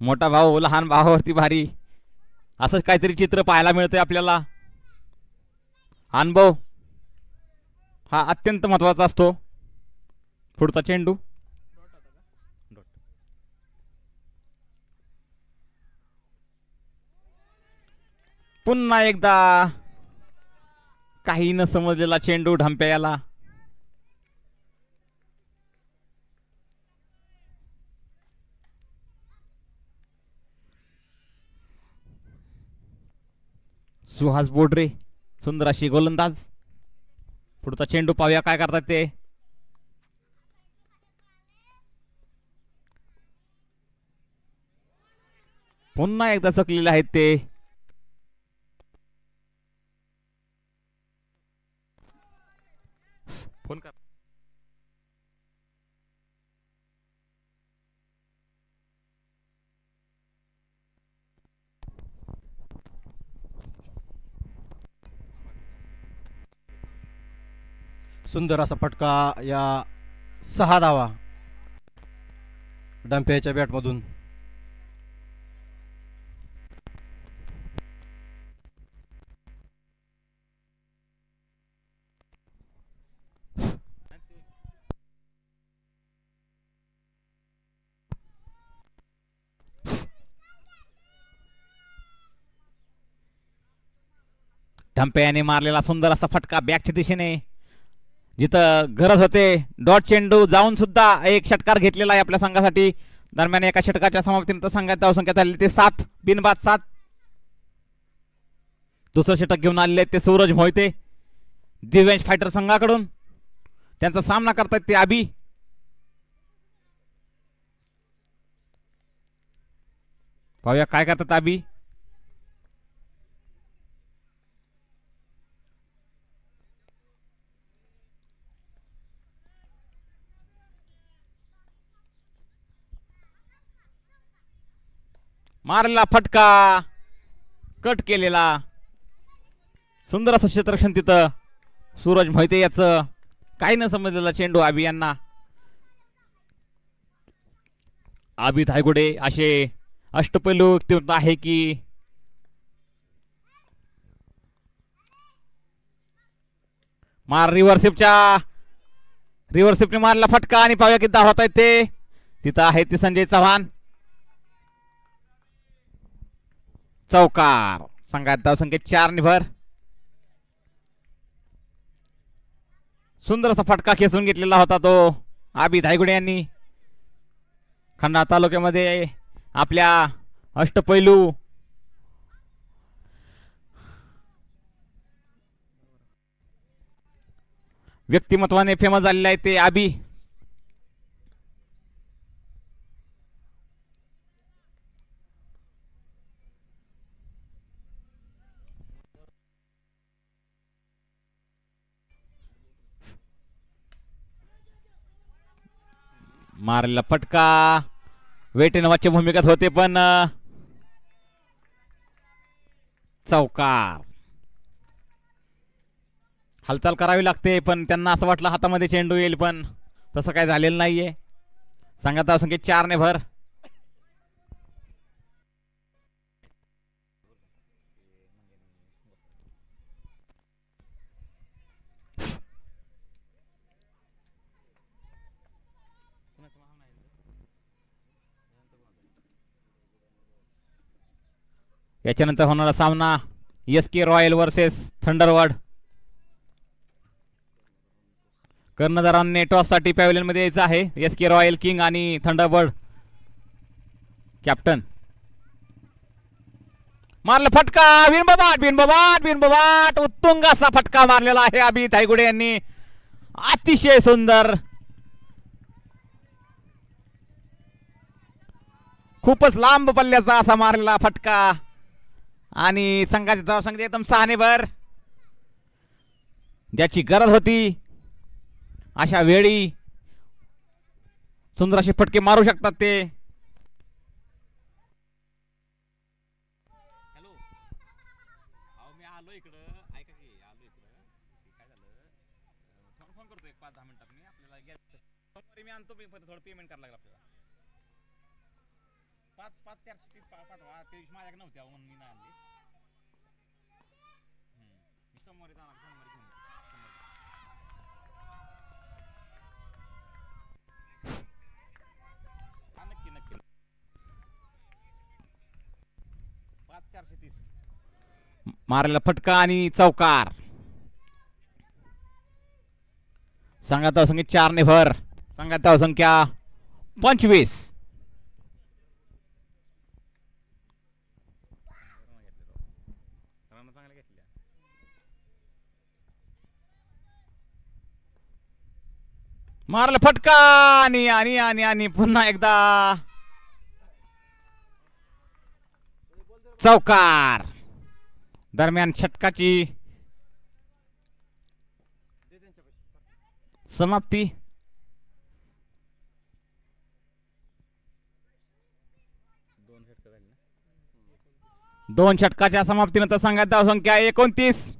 मोठा भाऊ लहान भावावरती भारी. असंच काहीतरी चित्र पाहायला मिळतंय आपल्याला. अनुभव हा अत्यंत महत्त्वाचा असतो. पुढचा चेंडू. पुन्हा एकदा काही न समजलेला चेंडू ढांप्या याला सुहास बोडरे सुंदर अशी गोलंदाज. पुढचा चेंडू पाहूया काय करतात ते. पुन्हा एकदा चकलेले आहेत ते. फोन कर. सुंदर असा फटका या सहा धावा डंप्याच्या बॅटमधून. ढंपे याने मारलेला सुंदर असा फटका बॅकच्या दिशेने. जिथं गरज होते डॉट चेंडू जाऊन सुद्धा एक षटकार घेतलेला आहे आपल्या संघासाठी. दरम्यान एका षटकाच्या समाप्तीनंतर संघात धावसंख्या झाली ते सात बिनबाद सात. दुसरं षटक घेऊन आलेले आहेत ते सूरज मोहिते दिव्यांश फायटर संघाकडून. त्यांचा सामना करतायत ते आबी पाहूया काय करतात आबी मारलेला फटका. कट केलेला. सुंदर असं क्षेत्रक्षण तिथं. सूरज मोहिते याचं. काही न समजलेला चेंडू आबी यांना. आबी धायगुडे असे अष्टपैलू व्यक्तिमत्व आहे की मार रिव्हर्सिपच्या रिव्हर्सिपने मारला फटका आणि पाव्या किती धावत आहेत ते. तिथं आहे ते संजय चव्हाण. चौकार. संघात धावसंख्या चार निभर सुंदर असा फटका खेचून घेतलेला होता तो आबी धायगुडे यांनी. खंडा तालुक्यामध्ये आपल्या अष्टपैलू. व्यक्तिमत्वाने फेमस झालेले आहे ते आबी. मारलेला फटका. वेटेनवाच्या भूमिकेत होते पण चौकार. हालचाल करावी लागते पण त्यांना असं वाटलं हातामध्ये चेंडू येईल पण तसं काय झालेलं नाहीये. सांगत संख्या चार ने भर. याच्यानंतर होणारा सामना S K Royal versus Thunderbird कर्णधारांनी टॉससाठी पॅव्हलियनमध्ये यायचं आहे. एस के रॉयल किंग आणि थंडरबर्ड कॅप्टन मारलं फटका बिनबबाट बिनबबाट बिनबबाट. उत्तुंग असा फटका मारलेला आहे अभि थायगुडे यांनी. अतिशय सुंदर. खूपच लांब पल्ल्याचा असा मारलेला फटका. आणि संघाच्या धावसंख्या एकदम सहानेभर. ज्याची गरज होती अशा वेळी सुंदर असे फटके मारू शकतात ते. मी मी. आणतो थोडं पेमेंट करायला लागला पाच पाच चारशे तीस पा- पाठवा. दिवशी माझ्याकडे नव्हत्या म्हणून मी नाही आणली. हम्म. मी सोमवारी जाणार सोमवारी घेऊन येतो. सोमवारी. हा नक्की नक्की. पाच चारशे तीस मारलेला फटका आणि चौकार. संघात धावसंख्या चार ने भर. संघात धावसंख्या पंचवीस. मारलं फटका. आणि आणि आणि आणि पुन्हा एकदा. चौकार. दरम्यान षटकाची समाप्ती. दोन षटकाच्या समाप्तीनंतर संघात धावसंख्या एकोणतीस.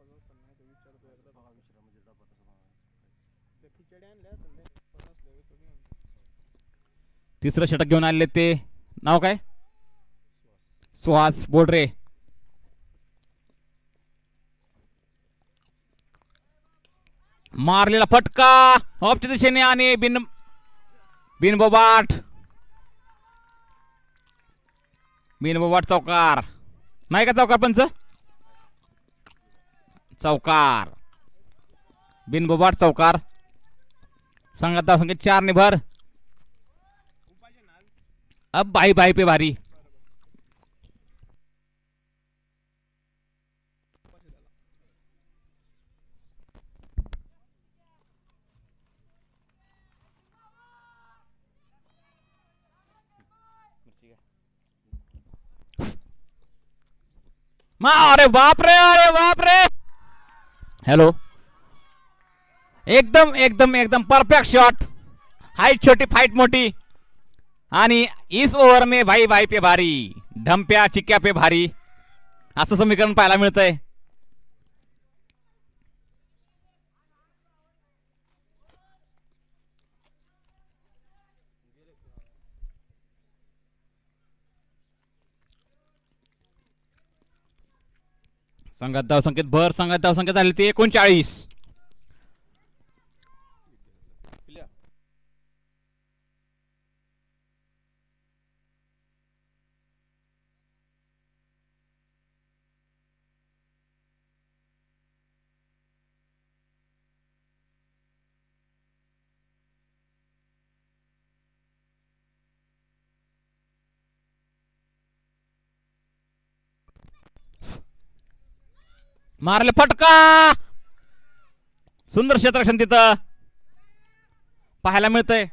प्ले मध्ये तिकडे दो दोन देश आहेत तिसरं षटक घेऊन आलेले ते. नाव काय? सुहास बोडरे. मारलेला फटका. ऑफच्या दिशेने आणि बिन बिनबोबाट बिनबोबाट चौकार. नाही का चौकार पंच? चौकार। बिनबोबाट चौकार। संघात धावसंख्या चार ने भर अब बाई बाई पे भारी मा, अरे बाप रे, अरे बाप रे। हॅलो एकदम एकदम एकदम परफेक्ट शॉट हाईट छोटी फाईट मोठी. आणि इस ओव्हर मे भाई भाई पे भारी. ढंप्या चिक्क्या पे भारी. असं समीकरण पाहायला मिळतंय. संघात धावसंख्येत भर संघात धावसंख्या झाली ती एकोणचाळीस. मारले फटका! सुंदर क्षेत्रक्षण तिथं. पाहायला मिळतंय.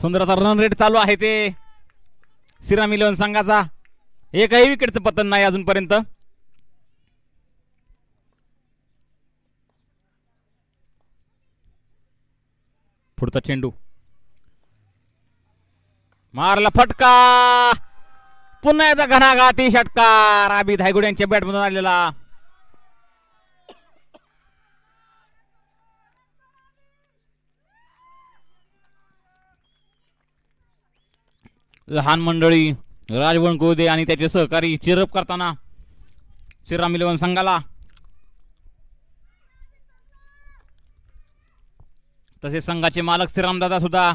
सुंदरचा रन रेट चालू आहे ते. सिराम इलेव्हन संघाचा. एकही विकेटचं पतन नाही अजूनपर्यंत. पुढचा चेंडू. मारला फटका! पुन्हा एकदा घणाघाती षटकार. आबी धायगुड यांच्या बॅटमधून आलेला. लहान मंडळी राजवण गोदे आणि त्याचे सहकारी चिरप करताना श्रीराम इलेवन संघाला. तसे संघाचे मालक श्रीरामदादा सुद्धा.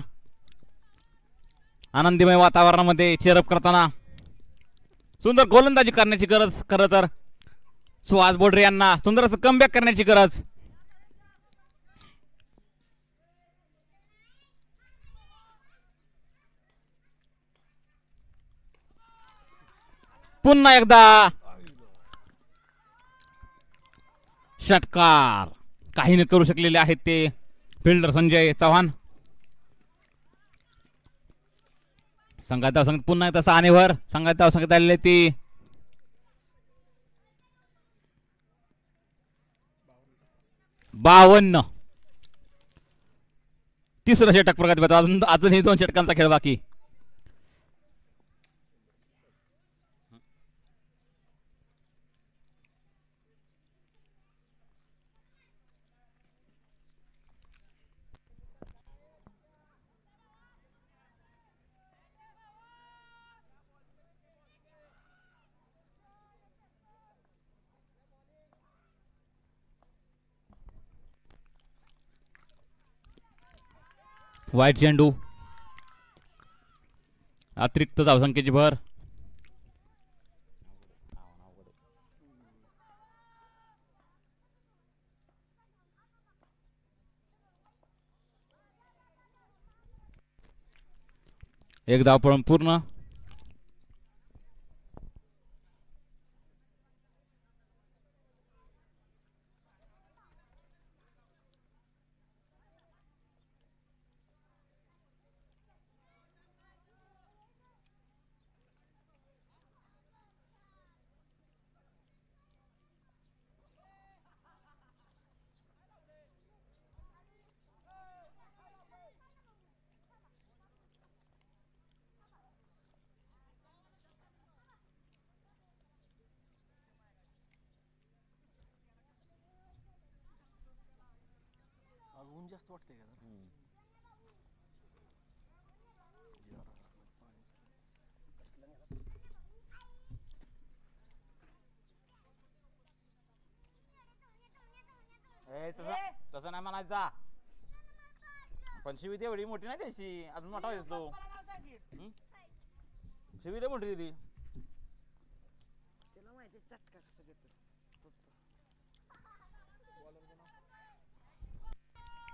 आनंदीमय वातावरणामध्ये चिरप करताना. सुंदर गोलंदाजी करण्याची गरज खरं तर. सुहास बोडरे यांना सुंदर असं कमबॅक करण्याची गरज. पुन्हा एकदा. षटकार. काही न करू शकलेले आहेत ते. फिल्डर संजय चव्हाण. संघात धावसंख्येत पुन्हा एकदा सहानेवर संघात धावसंख्येत आलेले ती. बावन्न. तिसरं षटक प्रगत अजून अजूनही दोन षटकांचा खेळ बाकी. वाईट चेंडू अतिरिक्त धावसंख्येची भर. एक धाव पण पूर्ण. जास्त वाटतंय का जरा? तसं नाही म्हणायचा पण शिवी तेवढी मोठी नाही त्याची. अजून मोठा व्हायचा तो. हं? शिवी लय मोठी दिली त्याला माहिती चटका कसं देतो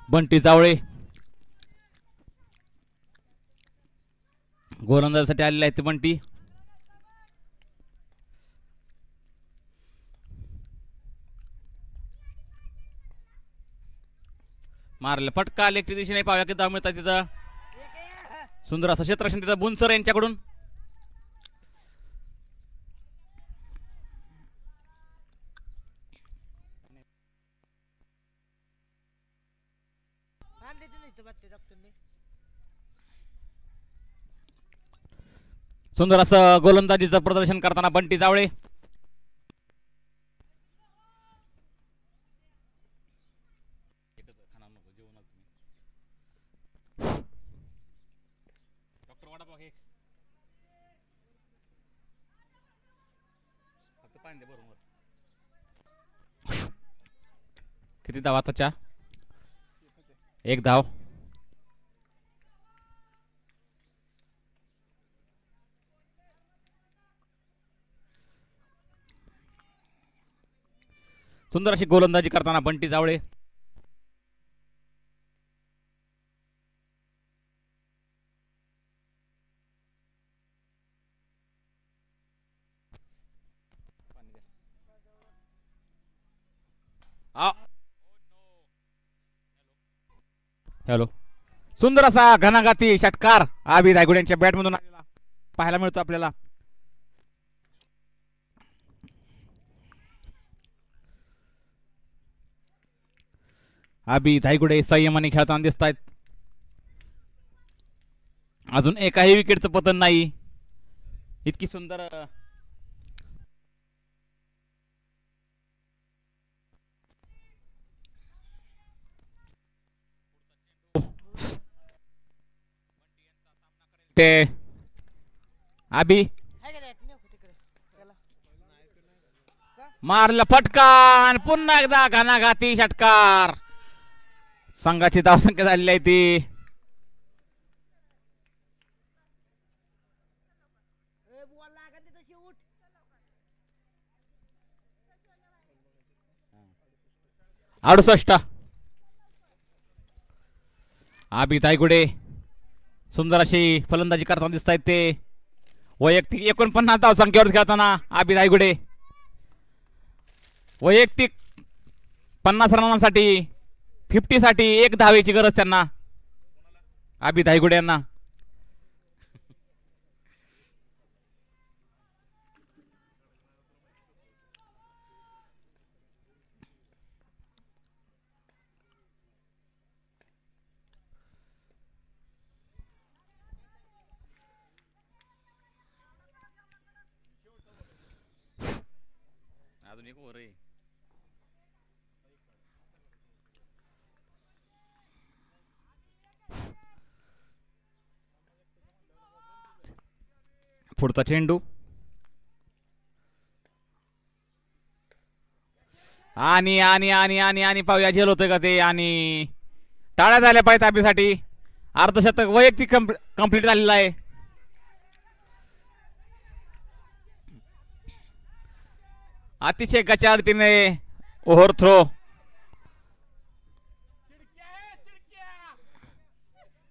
बंटी चावळे गोलंदाजासाठी आलेले आहेत ते बंटी. मारलं फटका लेखच्या दिशेने पाव्या किती धाव मिळतात तिथं. सुंदर असं क्षेत्रक्षण तिथं बुनसर यांच्याकडून आणले नाही तर वाटते डॉक्टरने सुंदर असं गोलंदाजीचं प्रदर्शन करताना बंटी जावळे. किती धाव आताच्या? एक धाव. सुंदर अशी गोलंदाजी करताना बंटी जावळे. हॅलो सुंदर असा घनाघाती षटकार आबी रायगुड यांच्या बॅटमधून आलेला. पाहायला मिळतो आपल्याला. आबी धायगुडे संयमाने खेळताना दिसत आहेत अजून एकाही विकेटचं पतन नाही. इतकी सुंदर ते आबी मारलं फटकान पुन्हा एकदा घनाघाती षटकार. संघाची धावसंख्या झालेली आहे ती. अडुसष्ट. आबी तायगुडे सुंदर अशी फलंदाजी करताना दिसत आहेत ते. वैयक्तिक एकोणपन्नास धाव संख्येवर खेळताना आबी तायगुडे वैयक्तिक पन्नास रनांसाठी फिफ्टीसाठी एक धावेची गरज त्यांना. आबी धायगुडे यांना. अजून एक आहे. पुढचा चेंडू आणि आणि आणि आणि आणि पाहूया झेल होतोय का ते आणि टाळ्या झाल्या पाहिजे ताबीसाठी अर्धशतक वैयक्तिक कंप्लीट झालेलं आहे. अतिशय गचारतीने ओव्हर थ्रो.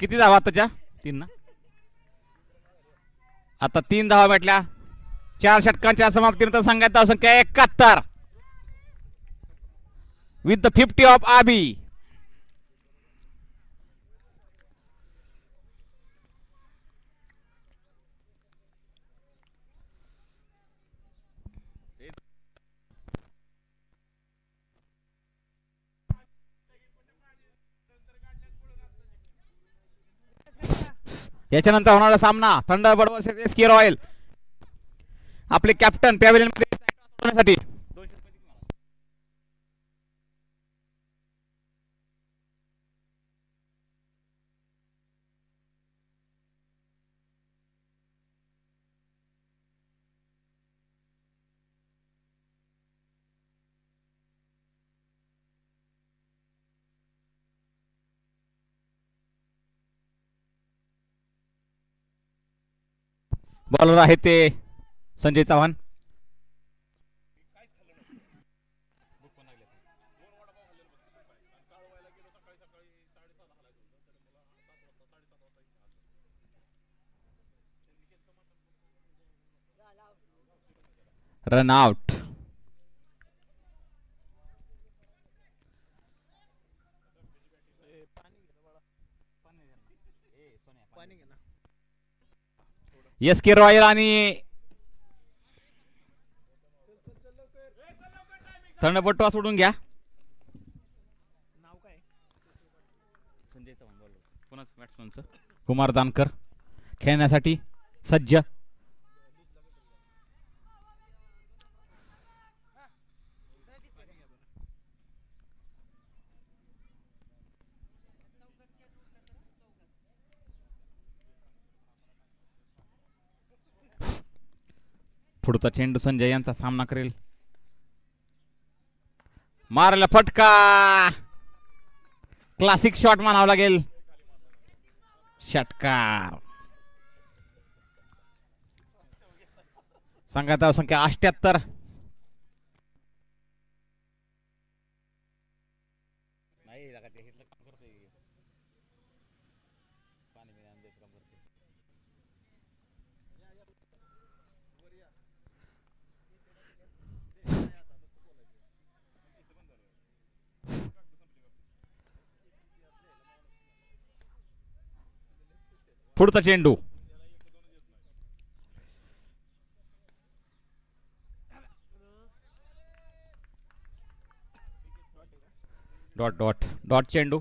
किती धावा त्याच्या तीन ना? आता तीन धावा भेटल्या. चार षटकांच्या समाप्तीनंतर संघात धावसंख्या एकाहत्तर. विथ द फिफ्टी ऑफ आबी याच्यानंतर होणारा सामना Thunderbird versus S K Royal आपले कॅप्टन पॅव्हिलियनमध्ये बॉलर आहे ते Sanjay Chavan. Run out S K Royal आणि थंडपट्टू सोडून घ्या. कुमार जानकर. खेळण्यासाठी सज्ज. पुढचा चेंडू संजय यांचा सामना करेल. मारला फटका. क्लासिक शॉट म्हणावं लागेल. षटकार. संघाचा संख्या अष्ट्याहत्तर पुढचा चेंडू डॉट डॉट डॉट चेंडू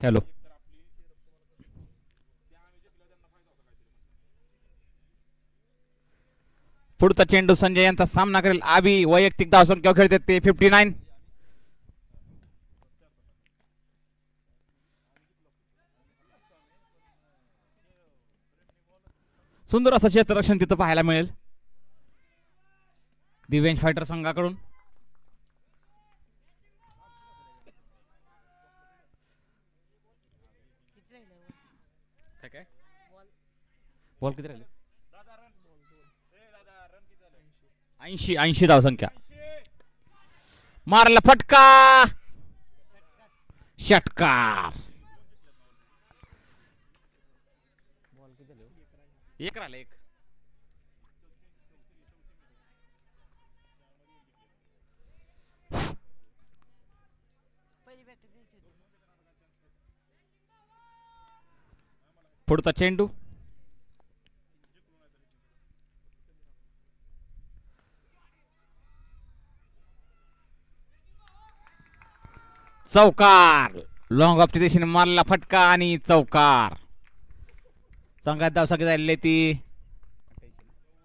हॅलो पुढचा चेंडू संजय यांचा सामना करेल. आबी वैयक्तिक धावसंख्या खेळतात ते? फिफ्टी नाईन सुंदर असं क्षेत्ररक्षण तिथं पाहायला मिळेल. दिव्यांश फायटर संघाकडून. बॉल किती राहिले? ऐंशी ऐंशी धावसंख्या मारला फटका. षटकार एक राहिला एक. पुढचा चेंडू. चौकार. लॉंग ऑफ दिशेने मारला फटका आणि चौकार. संघात धावसंख्या झालेली झालेले ती.